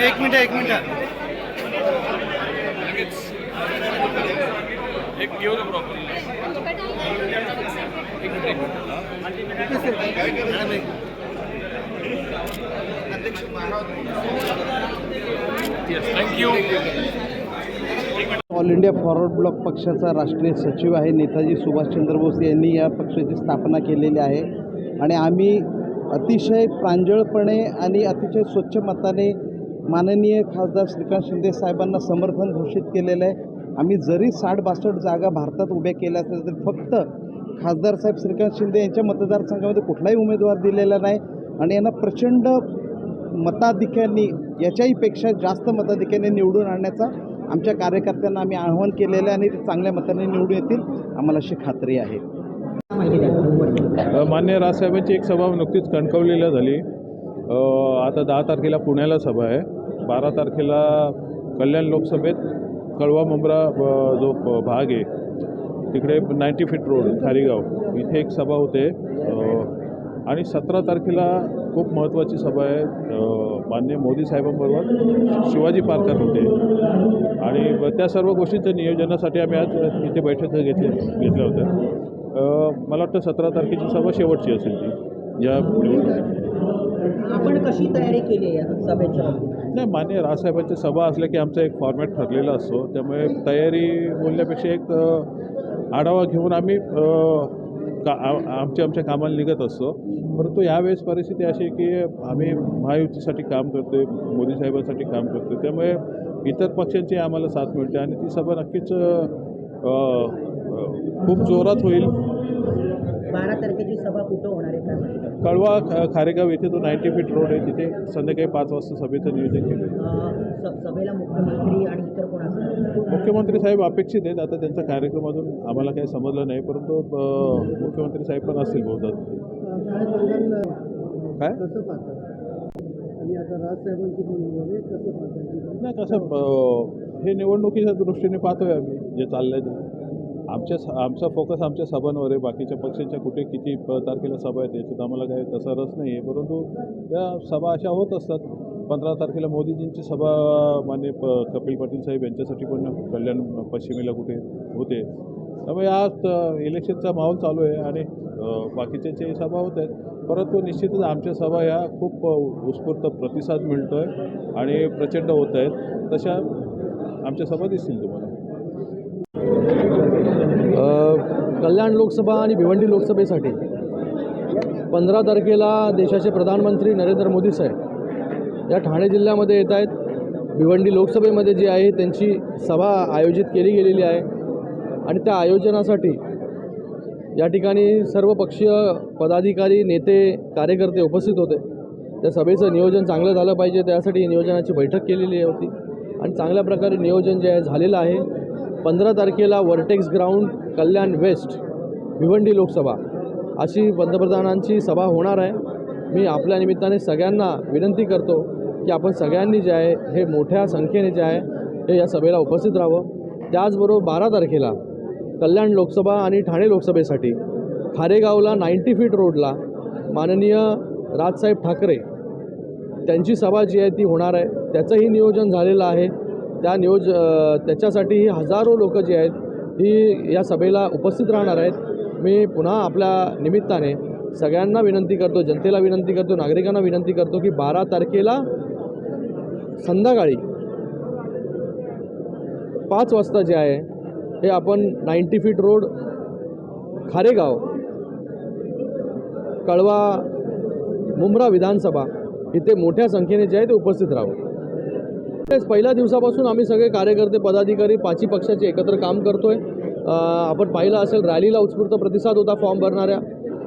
एक मिनिट एक minute. All India forward bloc पक्षाचा राष्ट्रीय सचिव आहे नेताजी सुभाषचंद्र बोस यांनी या पक्षाची स्थापना केलेली आहे. आणि आम्ही अतिशय प्रांजळपणे आणि अतिशय स्वच्छ मताने माननीय खासदार श्रीकांत शिंदे साहेबांना समर्थन घोषित केलेलं आहे. आम्ही जरी साठ बासष्ट जागा भारतात उभ्या केल्या असल्या तरी फक्त खासदार साहेब श्रीकांत शिंदे यांच्या मतदारसंघामध्ये कुठलाही उमेदवार दिलेला नाही आणि यांना प्रचंड मताधिक्यांनी याच्याहीपेक्षा जास्त मताधिक्याने निवडून आणण्याचा आमच्या कार्यकर्त्यांना आम्ही आवाहन केलेलं आहे आणि ते चांगल्या मताने निवडून येतील. आम्हाला अशी खात्री आहे. मान्य राजसाहेबांची एक सभा नुकतीच कणकवलीला झाली. आता दहा तारखेला पुण्याला सभा आहे. बारा तारखेला कल्याण लोकसभेत कळवा मुंब्रा जो प- भाग आहे तिकडे नाईंटी फीट रोड खारीगाव. इथे एक सभा होते. आणि सतरा तारखेला खूप महत्त्वाची सभा आहे. मान्य मोदी साहेबांबरोबर शिवाजी पार्कात होते. आणि त्या सर्व गोष्टींच्या नियोजनासाठी आम्ही आज इथे बैठक घेतली घेतल्या होत्या. मला वाटतं सतरा तारखेची सभा शेवटची असेल ती या आपण कशी तयारी केली या सभेच्या? नाही मान्य राजसाहेबांची सभा असल्या की आमचा एक फॉर्मॅट ठरलेला असतो. त्यामुळे तयारी बोलण्यापेक्षा एक आढावा घेऊन आम्ही का आमच्या आमच्या कामाला निघत असतो. परंतु यावेळेस परिस्थिती अशी आहे की आम्ही महायुतीसाठी काम करतोय मोदी साहेबांसाठी काम करतोय. त्यामुळे इतर पक्षांची आम्हाला साथ मिळते आणि ती सभा नक्कीच खूप जोरात होईल. बारा तारखेची सभा कुठं होणार आहे? कळवा खारेगाव येथे तो नाईंटी फीट रोड आहे तिथे संध्याकाळी पाच वाजता सभेचं नियोजन केलं. सभेला मुख्यमंत्री आणि इतर कोण असणार? मुख्यमंत्री साहेब अपेक्षित आहेत आता त्यांचा कार्यक्रम अजून आम्हाला काही समजलं नाही परंतु मुख्यमंत्री साहेब पण असतील बहुधा. काय? आणि आता राजसाहेबांची कसं पाहताय नाही कसं हे निवडणुकीच्या दृष्टीने पाहतोय आम्ही जे चाललंय ते. आमच्या स- आमचा फोकस आमच्या सभांवर आहे. बाकीच्या पक्षांच्या कुठे किती प- तारखेला सभा आहेत याच्यात आम्हाला काही तसा रस नाही आहे. परंतु या सभा अशा होत असतात. पंधरा तारखेला मोदीजींची सभा मान्य प कपिल पाटील साहेब यांच्यासाठी पण कल्याण पश्चिमेला कुठे होते. त्यामुळे आज इलेक्शनचा माहोल चालू आहे आणि बाकीच्या जे सभा होत आहेत परंतु निश्चितच आमच्या सभा ह्या खूप उत्स्फूर्त प्रतिसाद मिळतो आहे आणि प्रचंड होत आहेत. तशा आमच्या सभा दिसतील तुम्हाला. कल्याण लोकसभा आणि भिवंडी लोकसभेसाठी पंधरा तारखेला देशाचे प्रधानमंत्री नरेंद्र मोदी साहेब या ठाणे जिल्ह्यामध्ये येत आहेत. भिवंडी लोकसभेमध्ये जी आहे त्यांची सभा आयोजित केली गेलेली आहे. आणि त्या आयोजनासाठी या ठिकाणी सर्व पक्षीय पदाधिकारी नेते कार्यकर्ते उपस्थित होते. त्या सभेचं नियोजन चांगलं झालं पाहिजे. त्यासाठी नियोजनाची बैठक केलेली होती. आणि चांगल्या प्रकारे नियोजन जे आहे झालेलं आहे. पंधरा तारखेला vertex ground Kalyan west Bhiwandi Lok Sabha. अशी पंतप्रधानांची सभा होणार आहे. मी आपल्या निमित्ताने सगळ्यांना विनंती करतो की आपण सगळ्यांनी जे आहे हे मोठ्या संख्येने जे आहे हे या सभेला उपस्थित राहावं. त्याचबरोबर बारा तारखेला कल्याण लोकसभा आणि ठाणे लोकसभेसाठी खारेगावला नाईंटी फीट रोडला माननीय राजसाहेब ठाकरे त्यांची सभा जी आहे ती होणार आहे. त्याचंही नियोजन झालेलं आहे. त्या नियोज त्याच्यासाठी ही हजारो लोक जी आहेत ही या सभेला उपस्थित राहणार आहेत. मी पुन्हा आपल्या निमित्ताने सगळ्यांना विनंती करतो जनतेला विनंती करतो नागरिकांना विनंती करतो की बारा तारखेला संध्याकाळी पाच वाजता जे आहे हे आपण नाईंटी फीट रोड खारेगाव कळवा मुंब्रा विधानसभा इथे मोठ्या संख्येने जे आहे ते उपस्थित राहू पहिल्या दिवसापासून आम्ही सगळे कार्यकर्ते पदाधिकारी पाचही पक्षाचे एकत्र काम करतोय. आपण पाहिलं असेल रॅलीला उत्स्फूर्त प्रतिसाद होता फॉर्म भरणाऱ्या.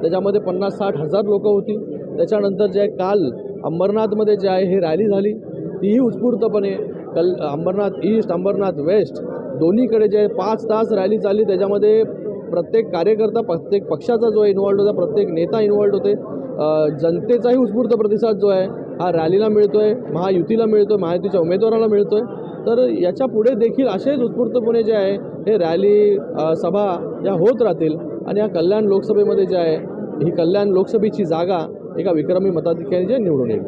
त्याच्यामध्ये पन्नास साठ हजार लोकं होती. त्याच्यानंतर जे आहे काल अंबरनाथमध्ये जे आहे हे रॅली झाली. तीही उत्स्फूर्तपणे. कल अंबरनाथ ईस्ट अंबरनाथ वेस्ट दोन्हीकडे जे पाच तास रॅली चालली त्याच्यामध्ये प्रत्येक कार्यकर्ता प्रत्येक पक्षाचा जो इन्वॉल्ड होता प्रत्येक नेता इन्वॉल्ड होते. जनतेचाही उत्स्फूर्त प्रतिसाद जो आहे हा रॅलीला मिळतो आहे महायुतीला मिळतो आहे महायुतीच्या उमेदवाराला मिळतो आहे तर याच्यापुढे देखील असेच उत्स्फूर्तपणे जे आहे हे रॅली सभा या होत राहतील. आणि या कल्याण लोकसभेमध्ये जे आहे ही कल्याण लोकसभेची जागा एका विक्रमी मताधिक्याने जे निवडून येईल.